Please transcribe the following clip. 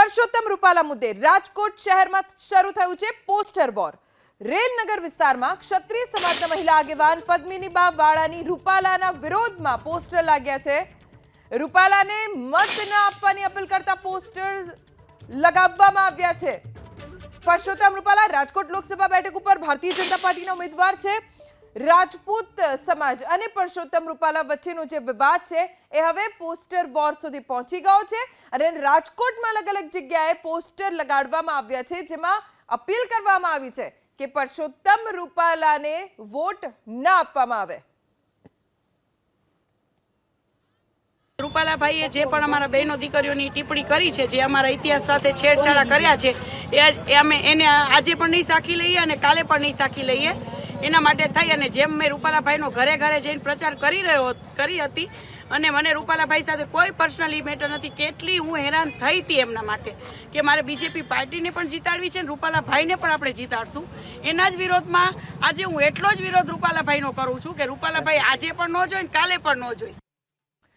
પરસોત્તમ રૂપાલા મુદ્દે રાજકોટ શહેરમાં શરૂ થયું છે પોસ્ટર વોર. રેલનગર વિસ્તારમાં ક્ષત્રિય સમાજના મહિલા આગેવાન પદ્મિની વાળાની રૂપાલાના વિરોધમાં પોસ્ટર લાગ્યા છે. રૂપાલાને મત ન આપવાની અપીલ કરતા પોસ્ટર્સ લગાવવામાં આવ્યા છે. પરસોત્તમ રૂપાલા રાજકોટ લોકસભા બેઠક ઉપર ભારતીય જનતા પાર્ટીના ઉમેદવાર છે. રાજપૂત સમાજ અને પરસોત્તમ રૂપાલા વચ્ચેનો જે વિવાદ છે, એ હવે પોસ્ટર વોર સુધી પહોંચી ગયો છે અને રાજકોટમાં અલગ અલગ જગ્યાએ પોસ્ટર લગાડવામાં આવ્યા છે, જેમાં અપીલ કરવામાં આવી છે કે પરસોત્તમ રૂપાલાને વોટ ન આપવામાં આવે. રૂપાલાભાઈએ જે પણ અમારા બહેનો દીકરીઓની ટિપ્પણી કરી છે, જે અમારા ઇતિહાસ સાથે છેડછાડા કર્યા છે એ અમે એને આજે પણ નહીં સાખી લઈએ અને કાલે પણ નહીં સાખી લઈએ. એના માટે થઈ અને જેમ મેં રૂપાલાભાઈનો ઘરે ઘરે જઈને પ્રચાર કરી રહ્યો કરી હતી અને મને રૂપાલાભાઈ સાથે કોઈ પર્સનલી મેટર નથી. કેટલી હું હેરાન થઈ હતી એમના માટે કે મારે બીજેપી પાર્ટીને પણ જીતાડવી છે અને રૂપાલાભાઈને પણ આપણે જીતાડશું. એના જ વિરોધમાં આજે હું એટલો જ વિરોધ રૂપાલાભાઈનો કરું છું કે રૂપાલાભાઈ આજે પણ ન જોઈ કાલે પણ ન જોઈ.